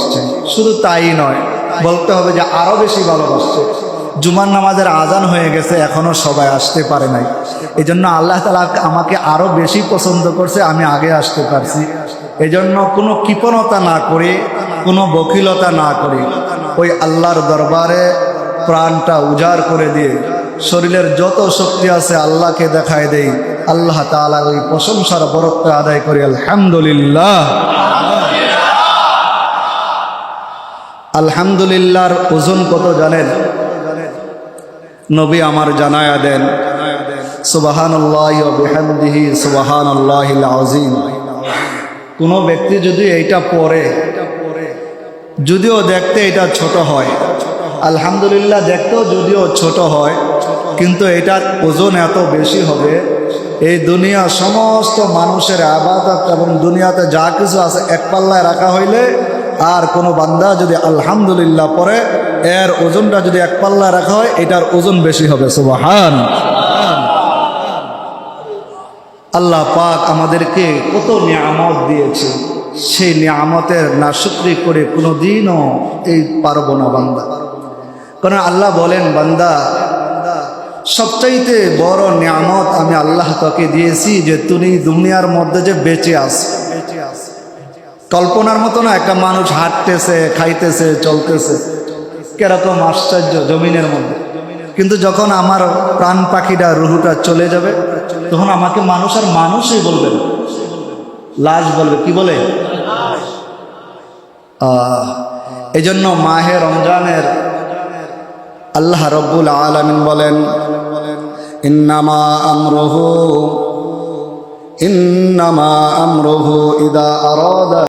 ভালোবাসছেন শুধু তাই নয়, বলতে হবে যে আরও বেশি ভালোবাসছে। জুমার নামাজের আজান হয়ে গেছে এখনও সবাই আসতে পারে নাই। এই জন্য আল্লাহ তালা আমাকে আরও বেশি পছন্দ করছে, আমি আগে আসতে পারছি। এই জন্য কোনো কৃপণতা না করে, কোনো বকিলতা না করে ওই আল্লাহর দরবারে প্রাণটা উজাড় করে দিয়ে শরীরের যত শক্তি আছে আল্লাহকে দেখায় দেই। আল্লাহ তাআলা ওই প্রশংসার বরত্ব আদায় করি, আলহামদুলিল্লাহ। আলহামদুলিল্লাহর ওজন কত জানেন? নবী আমার জানায়া দেন আজিম কোনো ব্যক্তি যদি এইটা পড়ে যদিও দেখতে এটা ছোট হয়, আলহামদুলিল্লাহ দেখতেও যদিও ছোট হয়, কিন্তু এটার ওজন এত বেশি হবে, এই দুনিয়া সমস্ত মানুষের আবাদত এবং দুনিয়াতে যা কিছু আছে এক পাল্লায় রাখা হইলে আর কোনো বান্দা যদি আলহামদুলিল্লাহ পরে এর ওজনটা যদি এক পাল্লা রাখা হয়, এটার ওজন বেশি হবে, সুবাহান। আল্লাহ পাক আমাদেরকে কত নিয়ামত দিয়েছে। সেই নিয়ামতের নাশুক্রি করে কোনো দিনও এই পারব না বান্দা। কারণ আল্লাহ বলেন, বান্দা, সবচাইতে বড় নিয়ামত আমি আল্লাহ তোকে দিয়েছি যে তুমি দুনিয়ার মধ্যে যে বেঁচে আস বেঁচে আস কল্পনার মতো না, একটা মানুষ হাঁটতেছে, খাইতেছে, চলতেছে। কীরকম আশ্চর্য জমিনের মধ্যে। কিন্তু যখন আমার প্রাণ পাখিটা, রুহুটা চলে যাবে, তখন আমাকে মানুষ আর মানুষই বলবে লাশ বলবে, কি বলে? এই জন্য মাহে রমজানের আল্লাহ রব্বুল আলমিন বলেন, ইন্নামা আমরহু ইন্নামা আমরহু ইদা আরাদা